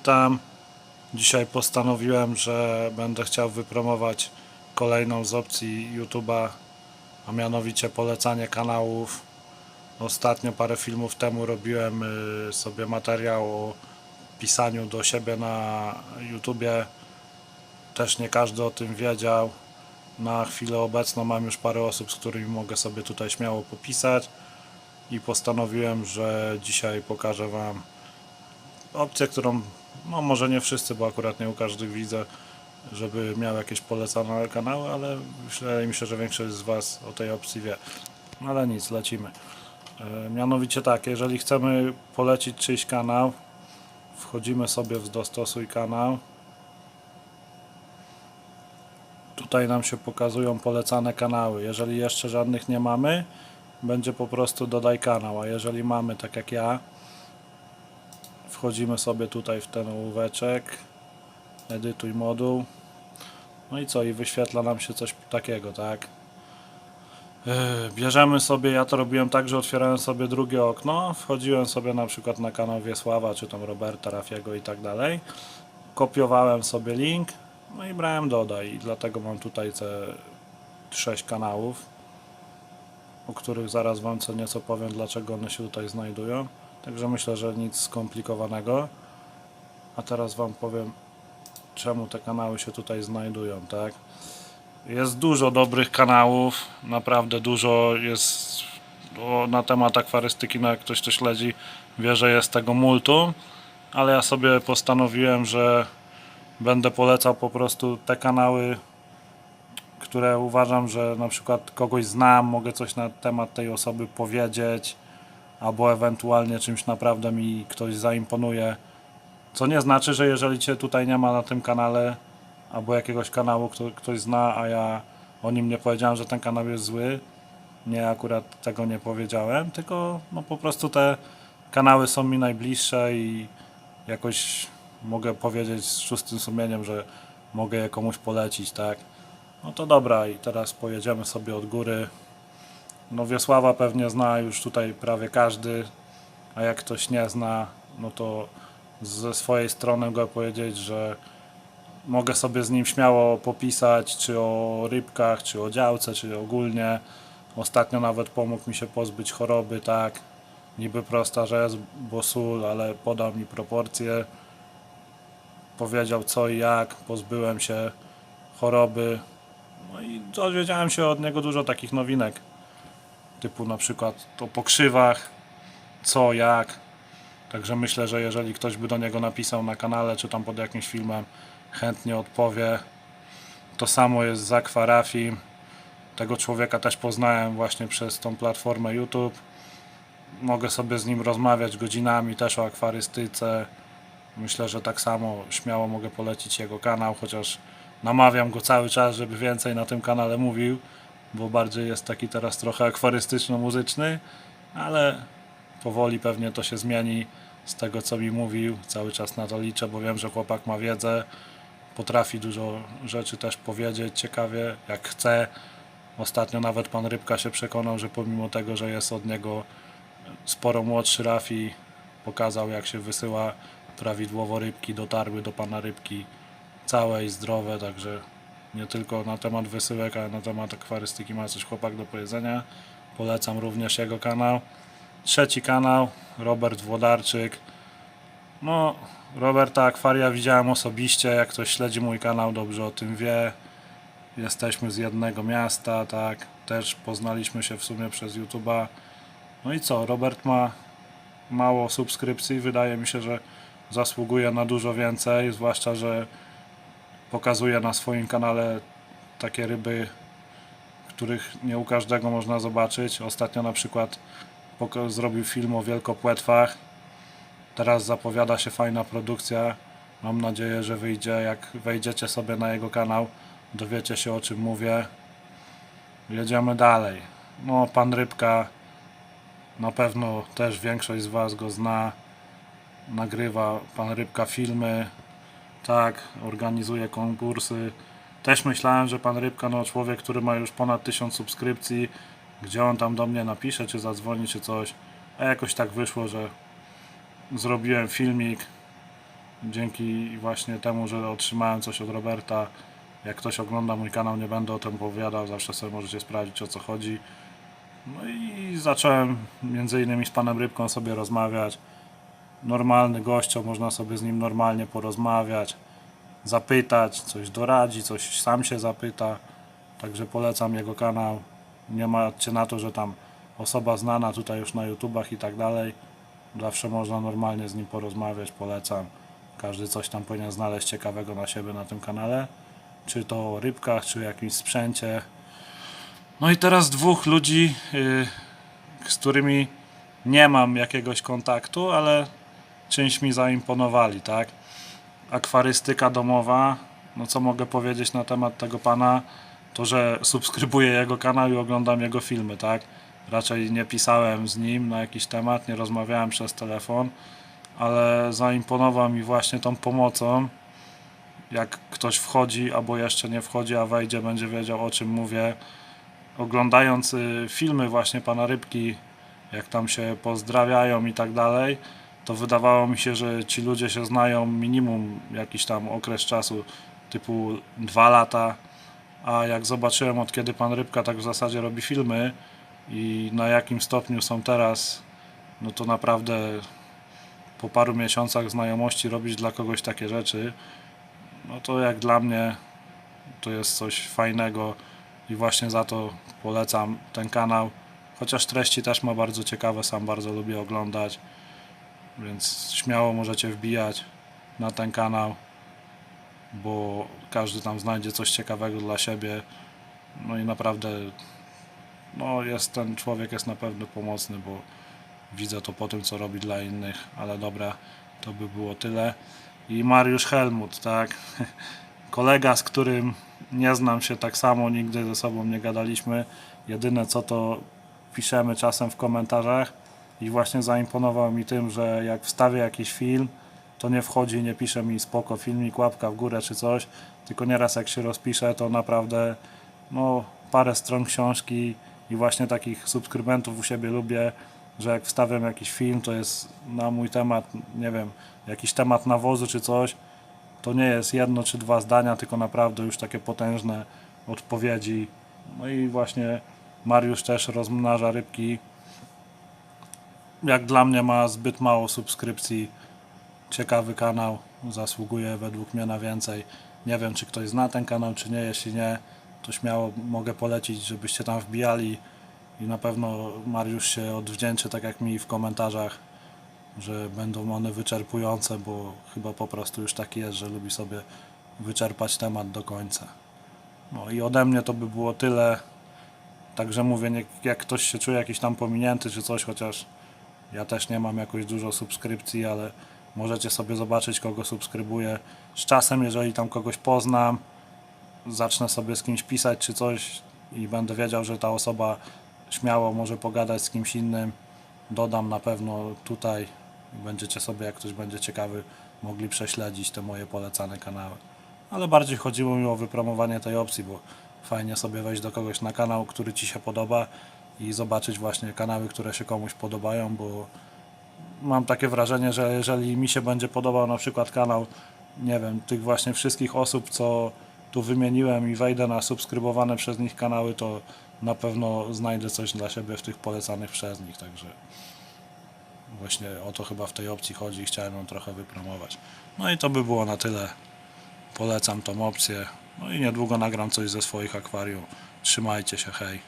witam. Dzisiaj postanowiłem, że będę chciał wypromować kolejną z opcji YouTube'a, a mianowicie polecanie kanałów. Ostatnio parę filmów temu robiłem y, sobie materiał o pisaniu do siebie na YouTubie. Też nie każdy o tym wiedział. Na chwilę obecną mam już parę osób, z którymi mogę sobie tutaj śmiało popisać i postanowiłem, że dzisiaj pokażę Wam opcję, którą no może nie wszyscy, bo akurat nie u każdych widzę, żeby miał jakieś polecane kanały, ale mi się, że większość z Was o tej opcji wie. No Ale nic, lecimy. E, Mianowicie tak, jeżeli chcemy polecić czyjś kanał, wchodzimy sobie w dostosuj kanał. Tutaj nam się pokazują polecane kanały. Jeżeli jeszcze żadnych nie mamy, będzie po prostu dodaj kanał, a jeżeli mamy, tak jak ja, wchodzimy sobie tutaj w ten ołóweczek, edytuj moduł, no i co, i wyświetla nam się coś takiego, tak? Yy, Bierzemy sobie, ja to robiłem tak, że otwierałem sobie drugie okno, wchodziłem sobie na przykład na kanał Wiesława, czy tam Roberta, Rafiego i tak dalej, kopiowałem sobie link, no i brałem dodaj i dlatego mam tutaj te 6 kanałów, o których zaraz Wam co nieco powiem, dlaczego one się tutaj znajdują. Także myślę, że nic skomplikowanego. A teraz Wam powiem, czemu te kanały się tutaj znajdują, tak? Jest dużo dobrych kanałów, naprawdę dużo jest o, na temat akwarystyki, no jak ktoś to śledzi, wie, że jest tego multum, ale ja sobie postanowiłem, że będę polecał po prostu te kanały, które uważam, że na przykład kogoś znam, mogę coś na temat tej osoby powiedzieć, albo ewentualnie czymś naprawdę mi ktoś zaimponuje. Co nie znaczy, że jeżeli Cię tutaj nie ma na tym kanale, albo jakiegoś kanału, który ktoś zna, a ja o nim nie powiedziałem, że ten kanał jest zły, nie akurat tego nie powiedziałem, tylko no po prostu te kanały są mi najbliższe i jakoś mogę powiedzieć z czystym sumieniem, że mogę je komuś polecić, tak? No to dobra i teraz pojedziemy sobie od góry. No Wiesława pewnie zna już tutaj prawie każdy, a jak ktoś nie zna, no to ze swojej strony mogę powiedzieć, że mogę sobie z nim śmiało popisać, czy o rybkach, czy o działce, czy ogólnie. Ostatnio nawet pomógł mi się pozbyć choroby, tak. Niby prosta rzecz, bo sól, ale podał mi proporcje. Powiedział co i jak, pozbyłem się choroby. No i dowiedziałem się od niego dużo takich nowinek typu na przykład o pokrzywach, co, jak. Także myślę, że jeżeli ktoś by do niego napisał na kanale, czy tam pod jakimś filmem, chętnie odpowie. To samo jest z Aquarafim. Tego człowieka też poznałem właśnie przez tą platformę YouTube. Mogę sobie z nim rozmawiać godzinami też o akwarystyce. Myślę, że tak samo śmiało mogę polecić jego kanał, chociaż namawiam go cały czas, żeby więcej na tym kanale mówił bo bardziej jest taki teraz trochę akwarystyczno-muzyczny, ale powoli pewnie to się zmieni z tego co mi mówił. Cały czas na to liczę, bo wiem, że chłopak ma wiedzę, potrafi dużo rzeczy też powiedzieć ciekawie, jak chce. Ostatnio nawet pan Rybka się przekonał, że pomimo tego, że jest od niego sporo młodszy Rafi, pokazał jak się wysyła prawidłowo rybki, dotarły do pana Rybki całe i zdrowe, także nie tylko na temat wysyłek, ale na temat akwarystyki ma coś chłopak do powiedzenia. Polecam również jego kanał. Trzeci kanał, Robert Włodarczyk. No, Roberta Akwaria widziałem osobiście, jak ktoś śledzi mój kanał, dobrze o tym wie. Jesteśmy z jednego miasta, tak. Też poznaliśmy się w sumie przez YouTube'a. No i co, Robert ma mało subskrypcji, wydaje mi się, że zasługuje na dużo więcej, zwłaszcza, że pokazuje na swoim kanale takie ryby, których nie u każdego można zobaczyć. Ostatnio na przykład zrobił film o wielkopłetwach. Teraz zapowiada się fajna produkcja. Mam nadzieję, że wyjdzie. Jak wejdziecie sobie na jego kanał, dowiecie się o czym mówię. Jedziemy dalej. No, pan Rybka na pewno też większość z Was go zna. Nagrywa pan Rybka filmy, tak, organizuje konkursy. Też myślałem, że pan Rybka, no człowiek, który ma już ponad 1000 subskrypcji, gdzie on tam do mnie napisze, czy zadzwoni, czy coś. A jakoś tak wyszło, że zrobiłem filmik dzięki właśnie temu, że otrzymałem coś od Roberta, jak ktoś ogląda mój kanał, nie będę o tym opowiadał, zawsze sobie możecie sprawdzić o co chodzi. No i zacząłem między innymi z panem Rybką sobie rozmawiać. Normalny gościo, można sobie z nim normalnie porozmawiać, zapytać, coś doradzi, coś sam się zapyta. Także polecam jego kanał. Nie macie na to, że tam osoba znana tutaj już na YouTubach i tak dalej. Zawsze można normalnie z nim porozmawiać, polecam. Każdy coś tam powinien znaleźć ciekawego na siebie na tym kanale. Czy to o rybkach, czy jakimś sprzęcie. No i teraz dwóch ludzi, yy, z którymi nie mam jakiegoś kontaktu, ale czymś mi zaimponowali, tak? Akwarystyka domowa, no co mogę powiedzieć na temat tego pana, to że subskrybuję jego kanał i oglądam jego filmy, tak? Raczej nie pisałem z nim na jakiś temat, nie rozmawiałem przez telefon, ale zaimponował mi właśnie tą pomocą. Jak ktoś wchodzi, albo jeszcze nie wchodzi, a wejdzie, będzie wiedział o czym mówię. Oglądając y, filmy właśnie pana Rybki, jak tam się pozdrawiają i tak dalej, to wydawało mi się, że ci ludzie się znają minimum jakiś tam okres czasu, typu dwa lata, a jak zobaczyłem od kiedy pan Rybka tak w zasadzie robi filmy i na jakim stopniu są teraz, no to naprawdę po paru miesiącach znajomości robić dla kogoś takie rzeczy, no to jak dla mnie to jest coś fajnego i właśnie za to polecam ten kanał. Chociaż treści też ma bardzo ciekawe, sam bardzo lubię oglądać, więc śmiało możecie wbijać na ten kanał, bo każdy tam znajdzie coś ciekawego dla siebie. No i naprawdę no jest ten człowiek jest na pewno pomocny, bo widzę to po tym co robi dla innych, ale dobra, to by było tyle. I Mariusz Helmut, tak? Kolega, z którym nie znam się tak samo, nigdy ze sobą nie gadaliśmy. Jedyne co to piszemy czasem w komentarzach i właśnie zaimponował mi tym, że jak wstawię jakiś film, to nie wchodzi i nie pisze mi spoko filmik, łapka w górę czy coś, tylko nieraz jak się rozpisze, to naprawdę no, parę stron książki i właśnie takich subskrybentów u siebie lubię, że jak wstawiam jakiś film, to jest na mój temat, nie wiem, jakiś temat nawozu czy coś, to nie jest jedno czy dwa zdania, tylko naprawdę już takie potężne odpowiedzi. No i właśnie Mariusz też rozmnaża rybki. Jak dla mnie ma zbyt mało subskrypcji. Ciekawy kanał, zasługuje według mnie na więcej. Nie wiem, czy ktoś zna ten kanał, czy nie. Jeśli nie, to śmiało mogę polecić, żebyście tam wbijali. I na pewno Mariusz się odwdzięczy, tak jak mi w komentarzach, że będą one wyczerpujące, bo chyba po prostu już taki jest, że lubi sobie wyczerpać temat do końca. No i ode mnie to by było tyle. Także mówię, jak ktoś się czuje jakiś tam pominięty czy coś, chociaż ja też nie mam jakoś dużo subskrypcji, ale możecie sobie zobaczyć, kogo subskrybuję. Z czasem, jeżeli tam kogoś poznam, zacznę sobie z kimś pisać czy coś i będę wiedział, że ta osoba śmiało może pogadać z kimś innym, dodam na pewno tutaj będziecie sobie, jak ktoś będzie ciekawy, mogli prześledzić te moje polecane kanały. Ale bardziej chodziło mi o wypromowanie tej opcji, bo fajnie sobie wejść do kogoś na kanał, który Ci się podoba i zobaczyć właśnie kanały, które się komuś podobają, bo mam takie wrażenie, że jeżeli mi się będzie podobał na przykład kanał, nie wiem, tych właśnie wszystkich osób, co tu wymieniłem i wejdę na subskrybowane przez nich kanały, to na pewno znajdę coś dla siebie w tych polecanych przez nich, także właśnie o to chyba w tej opcji chodzi i chciałem ją trochę wypromować. No i to by było na tyle. Polecam tą opcję. No i niedługo nagram coś ze swoich akwarium. Trzymajcie się, hej.